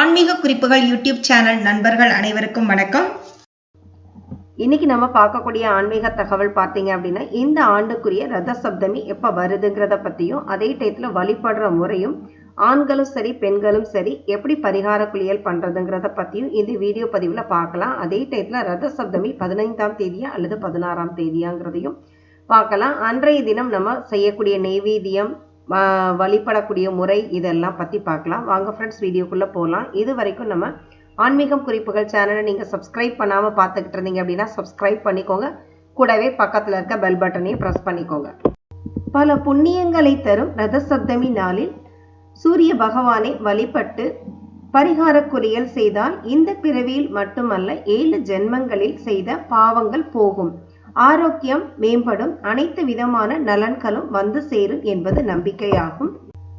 ஆன்மீக குறிப்புகள் YouTube channel நண்பர்கள் அனைவருக்கும் வணக்கம். இன்னைக்கு நம்ம பார்க்கக்கூடிய ஆன்மீக தகவல் பார்த்தீங்க அப்படின்னா இந்த ஆண்டுக்குரிய ரத சப்தமி எப்போ வருதுங்கிறத பற்றியும் அதே டயத்தில் வழிபடுற முறையும் ஆண்களும் சரி பெண்களும் சரி எப்படி பரிகார குளியல் பண்ணுறதுங்கிறத பற்றியும் இந்த வீடியோ பதிவில் பார்க்கலாம். அதே டயத்தில் ரத சப்தமி பதினைந்தாம் தேதியா அல்லது பதினாறாம் தேதியாங்கிறதையும் பார்க்கலாம். அன்றைய தினம் நம்ம செய்யக்கூடிய நெய்வேதியம் வழிபடக்கூடிய முறை இதெல்லாம் பற்றி பார்க்கலாம். வாங்க ஃப்ரெண்ட்ஸ் வீடியோக்குள்ளே போகலாம் இது வரைக்கும் நம்ம ஆன்மீகம் குறிப்புகள் சேனலை நீங்கள் சப்ஸ்கிரைப் பண்ணாமல் பார்த்துக்கிட்டு இருந்தீங்க அப்படின்னா சப்ஸ்கிரைப் பண்ணிக்கோங்க. கூடவே பக்கத்தில் இருக்க பெல் பட்டனையும் ப்ரெஸ் பண்ணிக்கோங்க. பல புண்ணியங்களை தரும் ரத சப்தமி நாளில் சூரிய பகவானை வழிபட்டு பரிகார குறியல் செய்தால் இந்த பிறவியில் மட்டுமல்ல ஏழு ஜென்மங்களில் செய்த பாவங்கள் போகும். ஆரோக்கியம் மேம்படும் அனைத்து விதமான நலன்களும் வந்து சேரும் என்பது நம்பிக்கையாகும்.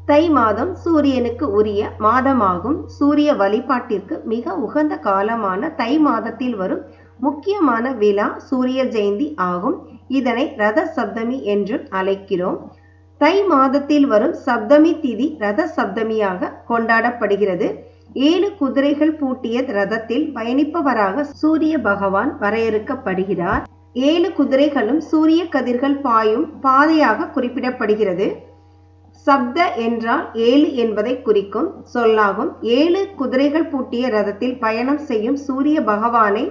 தை மாதம் சூரியனுக்கு உரிய மாதமாகும். சூரிய வழிபாட்டிற்கு மிக உகந்த காலமான தை மாதத்தில் வரும் முக்கியமான விழா சூரிய ஜெயந்தி ஆகும். இதனை ரத சப்தமி என்றும் அழைக்கிறோம். தை மாதத்தில் வரும் சப்தமி திதி ரத சப்தமியாக கொண்டாடப்படுகிறது. ஏழு குதிரைகள் பூட்டிய ரதத்தில் பயணிப்பவராக சூரிய பகவான் வரையறுக்கப்படுகிறார். ஏழு குதிரைகளும் சூரிய கதிர்கள் பாயும் பாதையாக குறிப்பிடப்படுகிறது. சப்த என்றால் ஏழு என்பதை குறிக்கும் சொல்லாகும். ஏழு குதிரைகள் பூட்டிய ரதத்தில் பயணம் செய்யும் சூரிய பகவானை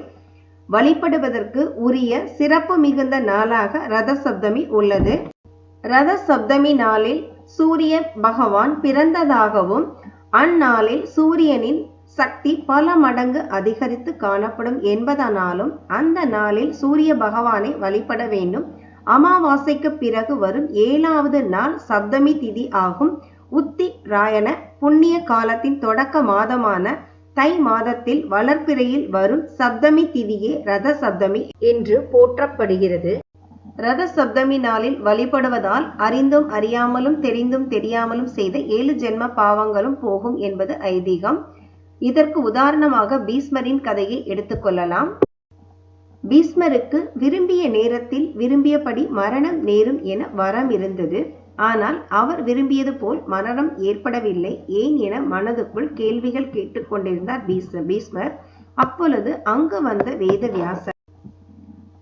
வழிபடுவதற்கு உரிய சிறப்பு மிகுந்த நாளாக ரத சப்தமி உள்ளது. ரத சப்தமி நாளில் சூரிய பகவான் பிறந்ததாகவும் அந்நாளில் சூரியனின் சக்தி பல மடங்கு அதிகரித்து காணப்படும் என்பதனாலும் அந்த நாளில் சூரிய பகவானை வழிபட வேண்டும். அமாவாசைக்கு பிறகு வரும் ஏழாவது நாள் சப்தமி திதி ஆகும். உத்தி ராயன புண்ணிய காலத்தின் தொடக்க மாதமான தை மாதத்தில் வளர்ப்பிறையில் வரும் சப்தமி திதியே ரத சப்தமி என்று போற்றப்படுகிறது. ரத சப்தமி நாளில் வழிபடுவதால் அறிந்தும் அறியாமலும் தெரிந்தும் தெரியாமலும் செய்த ஏழு ஜென்ம பாவங்களும் போகும் என்பது ஐதீகம். இதற்கு உதாரணமாக பீஸ்மரின் கதையை எடுத்துக்கொள்ளலாம் பீஸ்மருக்கு விரும்பிய நேரத்தில் விரும்பியபடி மரணம் நேரும் என வரம் இருந்தது. ஆனால் அவர் விரும்பியது போல் மரணம் ஏற்படவில்லை. ஏன் என மனதுக்குள் கேள்விகள் கேட்டுக்கொண்டிருந்தார் பீஸ் பீஸ்மர் அப்பொழுது அங்கு வந்த வேத வியாசர்.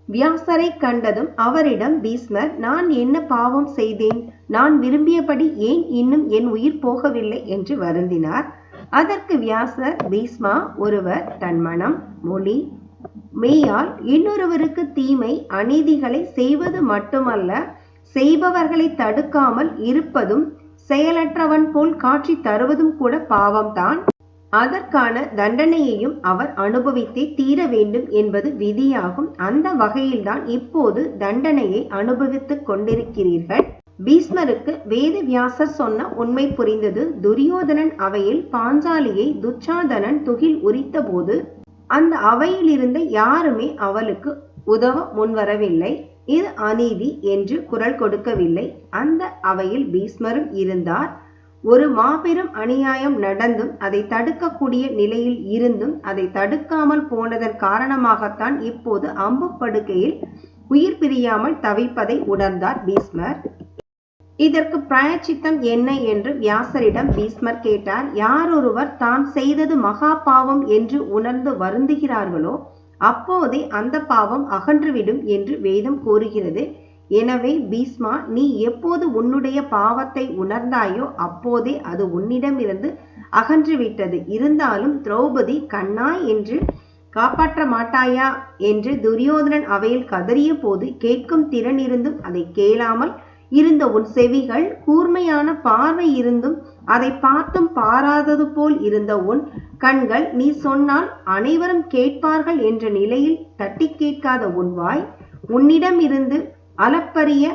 வியாசரை கண்டதும் அவரிடம் பீஸ்மர் நான் என்ன பாவம் செய்தேன்? நான் விரும்பியபடி ஏன் இன்னும் என் உயிர் போகவில்லை? என்று வருந்தினார். அதற்கு வியாசர் பீஸ்மா ஒருவர் தன் மனம் மொழி மெய்யால் இன்னொருவருக்கு தீமை அநீதிகளை செய்வது மட்டுமல்ல செய்பவர்களை தடுக்காமல் இருப்பதும் செயலற்றவன் போல் காட்சி தருவதும் கூட பாவம்தான். அதற்கான தண்டனையையும் அவர் அனுபவித்தே தீர வேண்டும் என்பது விதியாகும். அந்த வகையில்தான் இப்போது தண்டனையை அனுபவித்துக் கொண்டிருக்கிறீர்கள். பீஸ்மருக்கு வேத வியாசர் சொன்ன உண்மை புரிந்தது. துரியோதனன் அவையில் பாஞ்சாலியை துச்சாதனன் துகில் உரித்தபோது அந்த அவையிலிருந்த யாருமே அவளுக்கு உதவ முன்வரவில்லை. இது அநீதி என்று குரல் கொடுக்கவில்லை. அந்த அவையில் பீஷ்மரும் இருந்தார். ஒரு மாபெரும் அநியாயம் நடந்தும் அதை தடுக்கக்கூடிய நிலையில் இருந்தும் அதை தடுக்காமல் போனதன் காரணமாகத்தான் இப்போது அம்பு படுக்கையில் உயிர் பிரியாமல் தவிப்பதை உணர்ந்தார் பீஸ்மர் இதற்கு பிராயச்சித்தம் என்ன என்று வியாசரிடம் பீஸ்மர் கேட்டார். யாரொருவர் தான் செய்தது மகா பாவம் என்று உணர்ந்து வருந்துகிறார்களோ அப்போதே அந்த பாவம் அகன்றுவிடும் என்று வேதம் கூறுகிறது. எனவே பீஸ்மா நீ எப்போது உன்னுடைய பாவத்தை உணர்ந்தாயோ அப்போதே அது உன்னிடமிருந்து அகன்றுவிட்டது. இருந்தாலும் திரௌபதி கண்ணா என்று காப்பாற்ற மாட்டாயா? என்று துரியோதனன் அவையில் கதறிய போது கேட்கும் திறன் இருந்தும் அதை கேளாமல் இருந்த உன் செவிகள் கூர்மையான பார்வை இருந்தும் அதை பார்த்தும் பாராதது போல் இருந்த உன் கண்கள் நீ சொன்னால் அனைவரும் கேட்பார்கள் என்ற நிலையில் தட்டி கேட்காத உன் வாய் உன்னிடம் இருந்து அளப்பரிய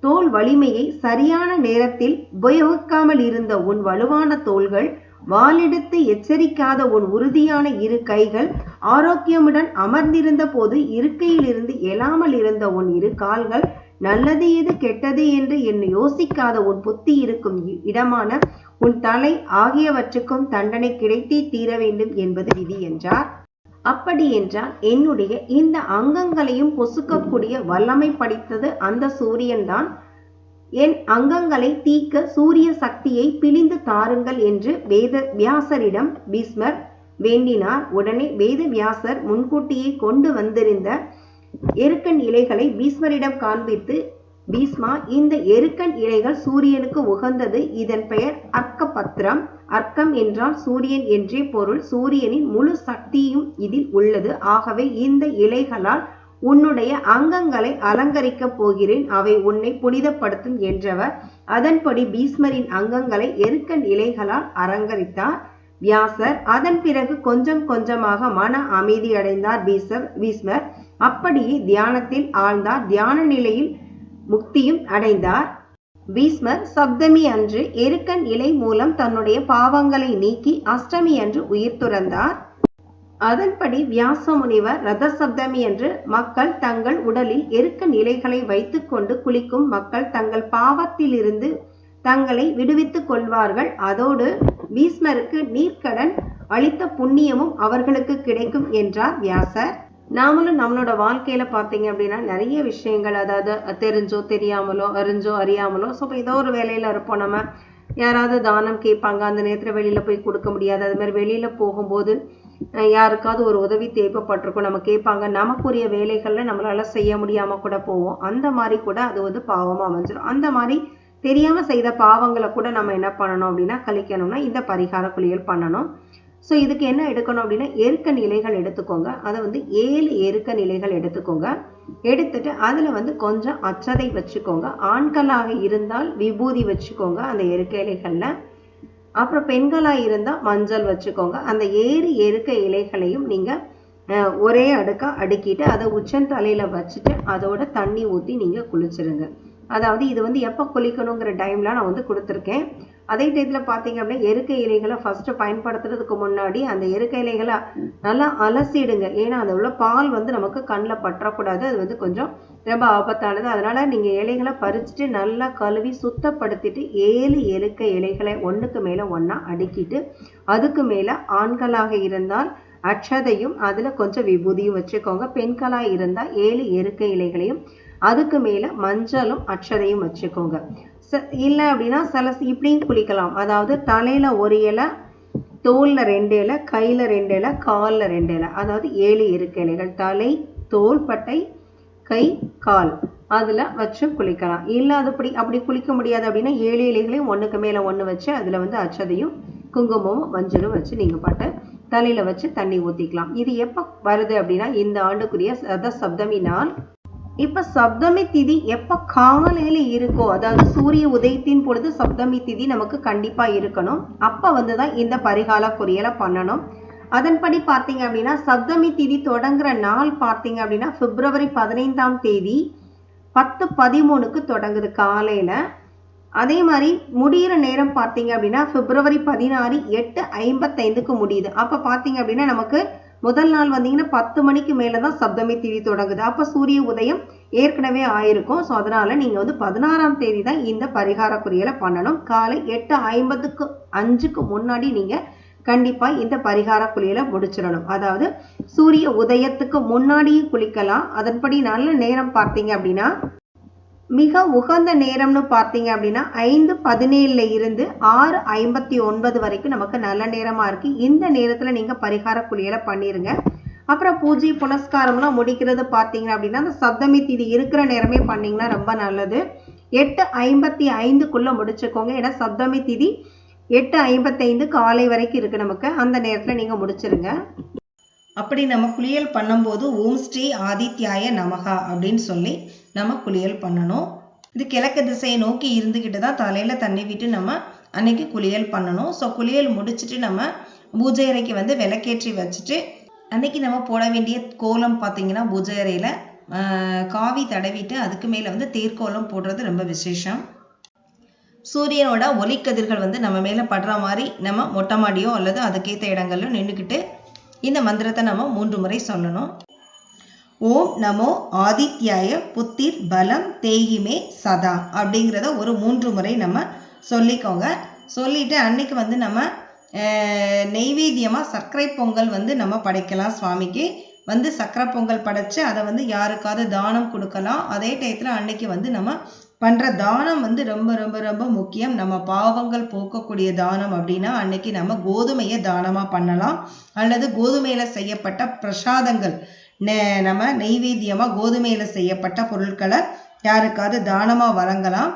தோல் வலிமையை சரியான நேரத்தில் உபயோகிக்காமல் இருந்த உன் வலுவான தோள்கள் வாளெடுத்து எச்சரிக்காத உன் உறுதியான இரு கைகள் ஆரோக்கியமுடன் அமர்ந்திருந்த போது இருக்கையிலிருந்து எழாமல் இருந்த உன் இரு கால்கள் நல்லது எது கெட்டது என்று என்னை யோசிக்காத உன் புத்தி இருக்கும் இடமான உன் தலை ஆகியவற்றுக்கும் தண்டனை கிடைத்தே தீர வேண்டும் என்பது விதி என்றார். அப்படி என்றால் என்னுடைய இந்த அங்கங்களையும் பொசுக்கக்கூடிய வல்லமை படைத்தது அந்த சூரியன்தான். என் அங்கங்களை தீக்க சூரிய சக்தியை பிழிந்து தாருங்கள் என்று வேத வியாசரிடம் பீஸ்மர் வேண்டினார். உடனே வேத வியாசர் முன்கூட்டியே கொண்டு வந்திருந்த எருக்கன் இலைகளை பீஸ்மரிடம் காண்பித்து பீஸ்மா இந்த எருக்கன் இலைகள் சூரியனுக்கு உகந்தது. இதன் பெயர் அர்க்கபத்திரம் அர்க்கம் என்றால் சூரியன் என்றே பொருள். சூரியனின் முழு சக்தியும் இதில் உள்ளது. ஆகவே இந்த இலைகளால் உன்னுடைய அங்கங்களை அலங்கரிக்கப் போகிறேன். அவை உன்னை புனிதப்படுத்தும் என்றவர் அதன்படி பீஸ்மரின் அங்கங்களை எருக்கன் இலைகளால் அலங்கரித்தார். வியாசர் அதன் பிறகு கொஞ்சம் கொஞ்சமாக மன அமைதியடைந்தார். பீசர் பீஸ்மர் அப்படியே தியானத்தில் ஆழ்ந்தார். தியான நிலையில் முக்தியும் அடைந்தார். பீஸ்மர் சப்தமி அன்று எருக்கன் இலை மூலம் தன்னுடைய பாவங்களை நீக்கி அஷ்டமி அன்று உயிர் துறந்தார். அதன்படி வியாச முனிவர் ரத சப்தமி அன்று மக்கள் தங்கள் உடலில் எருக்க இலைகளை வைத்துக்கொண்டு குளிக்கும் மக்கள் தங்கள் பாவத்திலிருந்து தங்களை விடுவித்துக் கொள்வார்கள். அதோடு பீஸ்மருக்கு நீர்க்கடன் அளித்த புண்ணியமும் அவர்களுக்கு கிடைக்கும் என்றார் வியாசர். நாமளும் நம்மளோட வாழ்க்கையில பார்த்தீங்க அப்படின்னா நிறைய விஷயங்கள் அதாவது தெரிஞ்சோ தெரியாமலோ அறிஞ்சோ அறியாமலோ ஸோ இப்போ ஏதோ ஒரு வேலையில இருப்போம். நம்ம யாராவது தானம் கேட்பாங்க அந்த நேரத்தில் வெளியில போய் கொடுக்க முடியாது. அது மாதிரி வெளியில போகும்போது யாருக்காவது ஒரு உதவி தேவைப்பட்டிருக்கும் நம்ம கேட்பாங்க. நமக்குரிய வேலைகள்ல நம்மளால செய்ய முடியாம கூட போவோம். அந்த மாதிரி கூட அது வந்து பாவமா அமைஞ்சிடும் அந்த மாதிரி தெரியாம செய்த பாவங்களை கூட நம்ம என்ன பண்ணணும் அப்படின்னா கழிக்கணும்னா இந்த பரிகார குளியல் பண்ணணும். ஸோ இதுக்கு என்ன எடுக்கணும் அப்படின்னா எருக்க நிலைகள் எடுத்துக்கோங்க. அதை வந்து ஏழு எருக்க நிலைகள் எடுத்துக்கோங்க. எடுத்துட்டு அதில் வந்து கொஞ்சம் அச்சதை வச்சுக்கோங்க. ஆண்களாக இருந்தால் விபூதி வச்சுக்கோங்க அந்த எருக்க இலைகளில். அப்புறம் பெண்களாக இருந்தால் மஞ்சள் வச்சுக்கோங்க. அந்த ஏறு எருக்க இலைகளையும் நீங்கள் ஒரே அடுக்காக அடுக்கிட்டு அதை உச்சந்தலையில் வச்சுட்டு அதோட தண்ணி ஊற்றி நீங்கள் குளிச்சிருங்க. அதாவது இது வந்து எப்போ குளிக்கணுங்கிற டைம்லாம் நான் வந்து கொடுத்துருக்கேன். அதே டயத்தில் பார்த்தீங்க அப்படின்னா எருக்க இலைகளை ஃபஸ்ட்டு பயன்படுத்துறதுக்கு முன்னாடி அந்த எருக்க இலைகளை நல்லா அலசிடுங்க. ஏன்னா அதில் உள்ள பால் வந்து நமக்கு கண்ணில் பற்றக்கூடாது. அது வந்து கொஞ்சம் ரொம்ப ஆபத்தானது. அதனால நீங்கள் இலைகளை பறிச்சுட்டு நல்லா கழுவி சுத்தப்படுத்திட்டு ஏழு எருக்க இலைகளை ஒன்றுக்கு மேலே ஒன்றா அடுக்கிட்டு அதுக்கு மேலே ஆண்களாக இருந்தால் அட்சதையும் அதில் கொஞ்சம் விபூதியும் வச்சுக்கோங்க. பெண்களாக இருந்தால் ஏழு எருக்க இலைகளையும் அதுக்கு மேலே மஞ்சளும் அட்சதையும் வச்சுக்கோங்க. ச இல்லை அப்படின்னா சில இப்படியும் குளிக்கலாம். அதாவது தலையில் ஒரு இலை தோலில் ரெண்டு இலை கையில் ரெண்டு இலை காலில் ரெண்டு இலை. அதாவது ஏழு இருக்க இலைகள். தலை தோல் பட்டை கை கால். அதில் வச்சு குளிக்கலாம். இல்லை அது அப்படி அப்படி குளிக்க முடியாது அப்படின்னா ஏழு இலைகளையும் ஒன்றுக்கு மேலே ஒன்று வச்சு அதில் வந்து அச்சதையும் குங்குமமும் மஞ்சளும் வச்சு நீங்கள் பாட்டு தலையில் வச்சு தண்ணி ஊற்றிக்கலாம் இது எப்போ வருது அப்படின்னா இந்த ஆண்டுக்குரிய சத சப்தமி நாள் இப்ப சப்தமி திதி எப்ப காலையில இருக்கோ அதாவது சூரிய உதயத்தின் பொழுது சப்தமி திதி நமக்கு கண்டிப்பா இருக்கணும். அப்ப வந்துதான் இந்த பரிகால குறியலை பண்ணணும். அதன்படி பார்த்தீங்க அப்படின்னா சப்தமி திதி தொடங்குற நாள் பார்த்தீங்க அப்படின்னா பிப்ரவரி பதினைந்தாம் தேதி பத்து பதிமூணுக்கு தொடங்குது காலையில. அதே மாதிரி முடிகிற நேரம் பார்த்தீங்க அப்படின்னா பிப்ரவரி பதினாறு எட்டு ஐம்பத்தைந்துக்கு முடியுது. அப்ப பார்த்தீங்க அப்படின்னா நமக்கு முதல் நாள் வந்தீங்கன்னா பத்து மணிக்கு மேலே தான் சப்தமி திதி தொடங்குது. அப்போ சூரிய உதயம் ஏற்கனவே ஆயிருக்கும். ஸோ அதனால நீங்கள் வந்து பதினாறாம் தேதி தான் இந்த பரிகார குறியலை பண்ணணும். காலை எட்டு ஐம்பதுக்கு அஞ்சுக்கு முன்னாடி நீங்கள் கண்டிப்பாக இந்த பரிகார குளியலை முடிச்சிடணும். அதாவது சூரிய உதயத்துக்கு முன்னாடியும் குளிக்கலாம். அதன்படி நல்ல நேரம் பார்த்தீங்க அப்படின்னா மிக உகந்த நேரம்னு பார்த்தீங்க அப்படின்னா ஐந்து பதினேழுல இருந்து ஆறு ஐம்பத்தி ஒன்பது வரைக்கும் நமக்கு நல்ல நேரமா இருக்கு. இந்த நேரத்துல நீங்க பரிகார குளியலை பண்ணிருங்க. அப்புறம் பூஜை புனஸ்காரம்லாம் முடிக்கிறது பார்த்தீங்க அப்படின்னா அந்த சப்தமி திதி இருக்கிற நேரமே பண்ணீங்கன்னா ரொம்ப நல்லது. எட்டு ஐம்பத்தி ஐந்துக்குள்ளே முடிச்சுக்கோங்க. ஏன்னா சப்தமி திதி எட்டு ஐம்பத்தைந்து காலை வரைக்கும் இருக்கு நமக்கு. அந்த நேரத்துல நீங்க முடிச்சிருங்க. அப்படி நம்ம குளியல் பண்ணும்போது ஓம் ஸ்ரீ ஆதித்யாய நமகா அப்படின்னு சொல்லி நம்ம குளியல் பண்ணணும். இது கிழக்கு திசையை நோக்கி இருந்துக்கிட்டு தான் தலையில் தண்ணி விட்டு நம்ம அன்னைக்கு குளியல் பண்ணணும். ஸோ குளியல் முடிச்சுட்டு நம்ம பூஜை அறைக்கு வந்து விளக்கேற்றி வச்சுட்டு அன்னைக்கு நம்ம போட வேண்டிய கோலம் பார்த்தீங்கன்னா பூஜை அறையில் காவி தடவிட்டு அதுக்கு மேலே வந்து தேர்க்கோலம் போடுறது ரொம்ப விசேஷம். சூரியனோட ஒளிக்கதிர்கள் வந்து நம்ம மேலே படுற மாதிரி நம்ம மொட்டை மாடியோ அல்லது அதுக்கேற்ற இடங்கள்ல நின்றுக்கிட்டு இந்த மந்திரத்தை நம்ம மூன்று முறை சொல்லணும். ஓம் நமோ ஆதித்யாய புத்திர் பலம் தேகிமே சதா அப்படிங்கிறத ஒரு மூன்று முறை நம்ம சொல்லிக்கோங்க. சொல்லிட்டு அன்னைக்கு வந்து நம்ம நெய்வேத்தியமாக சர்க்கரை பொங்கல் வந்து நம்ம படைக்கலாம் சுவாமிக்கு. வந்து சக்கரை பொங்கல் படைச்சு அதை வந்து யாருக்காவது தானம் கொடுக்கலாம். அதே டயத்தில் அன்னைக்கு வந்து நம்ம பண்ற தானம் வந்து ரொம்ப ரொம்ப ரொம்ப முக்கியம். நம்ம பாவங்கள் போக்கக்கூடிய தானம் அப்படின்னா அன்னைக்கு நம்ம கோதுமையை தானமா பண்ணலாம். அல்லது கோதுமையில செய்யப்பட்ட பிரசாதங்கள். நெ- நம்ம நெய்வேத்தியமா கோதுமையில செய்யப்பட்ட பொருட்களை யாருக்காவது தானமா வழங்கலாம்.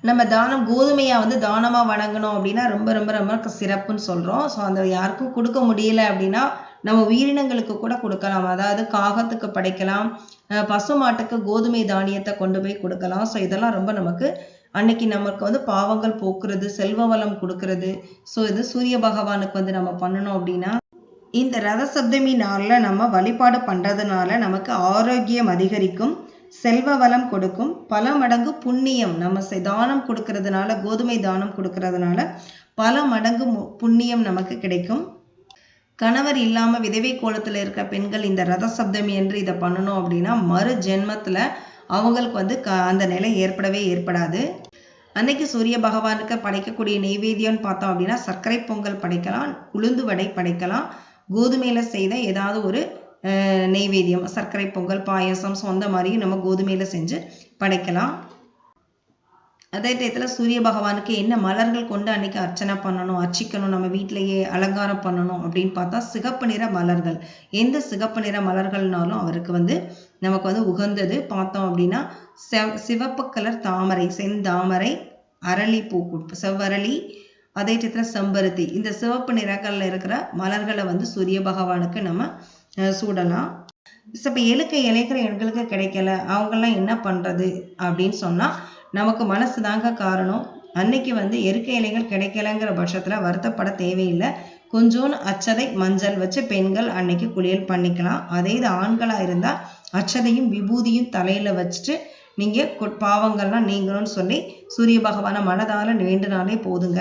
நம்ம தானம் கோதுமையா வந்து தானமா வழங்கணும் அப்படின்னா ரொம்ப ரொம்ப ரொம்ப சிறப்புன்னு சொல்றோம். ஸோ அந்த யாருக்கும் கொடுக்க முடியல அப்படின்னா நம்ம உயிரினங்களுக்கு கூட கொடுக்கலாம். அதாவது காகத்துக்கு படைக்கலாம். பசுமாட்டுக்கு கோதுமை தானியத்தை கொண்டு போய் கொடுக்கலாம். ஸோ இதெல்லாம் ரொம்ப நமக்கு அன்னைக்கு நமக்கு வந்து பாவங்கள் போக்குறது செல்வ வளம் கொடுக்கறது. ஸோ இது சூரிய பகவானுக்கு வந்து நம்ம பண்ணணும் அப்படின்னா இந்த ரத சப்தமி நாளில் நம்ம வழிபாடு பண்றதுனால நமக்கு ஆரோக்கியம் அதிகரிக்கும் செல்வ வளம் கொடுக்கும். பல மடங்கு புண்ணியம் நம்ம செ- தானம் கொடுக்கறதுனால கோதுமை தானம் கொடுக்கறதுனால பல மடங்கு மு- புண்ணியம் நமக்கு கிடைக்கும். கணவர் இல்லாமல் விதவை கோலத்தில் இருக்க பெண்கள் இந்த ரத சப்தமி என்று இதை பண்ணணும் அப்படின்னா மறு ஜென்மத்தில் அவங்களுக்கு வந்து க அந்த நிலை ஏற்படவே ஏற்படாது. அன்னைக்கு சூரிய பகவானுக்கு படைக்கக்கூடிய நெய்வேத்தியம்னு பார்த்தோம் அப்படின்னா சர்க்கரை பொங்கல் படைக்கலாம் உளுந்து வடை படைக்கலாம் கோதுமையில் செய்த ஏதாவது ஒரு நெய்வேத்தியம் சர்க்கரை பொங்கல் பாயசம் சொந்த மாதிரியும் நம்ம கோதுமையில் செஞ்சு படைக்கலாம். அதே டயத்தில் சூரிய பகவானுக்கு என்ன மலர்கள் கொண்டு அன்னைக்கு அர்ச்சனை பண்ணணும் அர்ச்சிக்கணும் நம்ம வீட்டிலேயே அலங்காரம் பண்ணணும் அப்படின்னு பார்த்தா சிகப்பு நிற மலர்கள். எந்த சிகப்பு நிற மலர்கள்னாலும் அவருக்கு வந்து நமக்கு வந்து உகந்தது பார்த்தோம் அப்படின்னா செவ் சிவப்பு கலர் தாமரை செந்தாமரை அரளி பூ செவ்வரளி அதே டயத்தில் செம்பருத்தி. இந்த சிவப்பு நிறங்களில் இருக்கிற மலர்களை வந்து சூரிய பகவானுக்கு நம்ம சூடலாம். சூடலாம் இப்போ எழுக்க இழைக்கிற எண்களுக்கு கிடைக்கல. அவங்கெல்லாம் என்ன பண்றது? அப்படின்னு சொன்னா நமக்கு மனசு தாங்க காரணம். அன்னைக்கு வந்து எருக்க இலைகள் கிடைக்கலங்கிற பட்சத்துல வருத்தப்பட தேவையில்லை. கொஞ்சோண்டு அச்சதை மஞ்சள் வச்சு பெண்கள் அன்னைக்கு குளியல் பண்ணிக்கலாம். அதே இது ஆண்களா இருந்தா அச்சதையும் விபூதியும் தலையில வச்சுட்டு நீங்க பாவங்கள்லாம் நீங்கணும்னு சொல்லி சூரிய பகவானை மனதால வேண்டுனாலே போதுங்க.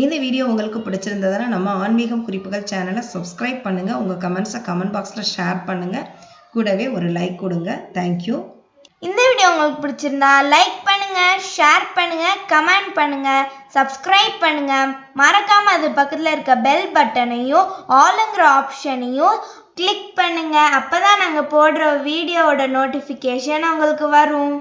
இந்த வீடியோ உங்களுக்கு பிடிச்சிருந்ததுன்னா நம்ம ஆன்மீகம் குறிப்புகள் சேனலை சப்ஸ்கிரைப் பண்ணுங்கள் உங்கள் கமெண்ட்ஸை கமெண்ட் பாக்ஸில் ஷேர் பண்ணுங்கள் கூடவே ஒரு லைக் கொடுங்க. தேங்க்யூ இந்த வீடியோ உங்களுக்கு பிடிச்சிருந்தா லைக் பண்ணுங்கள் ஷேர் பண்ணுங்கள் கமெண்ட் பண்ணுங்கள் சப்ஸ்கிரைப் பண்ணுங்கள் மறக்காமல் அது பக்கத்தில் இருக்க பெல் பட்டனையும் ஆளுங்கிற ஆப்ஷனையும் கிளிக் அப்போ தான் நாங்கள் போடுற வீடியோவோட நோட்டிஃபிகேஷன் உங்களுக்கு வரும்.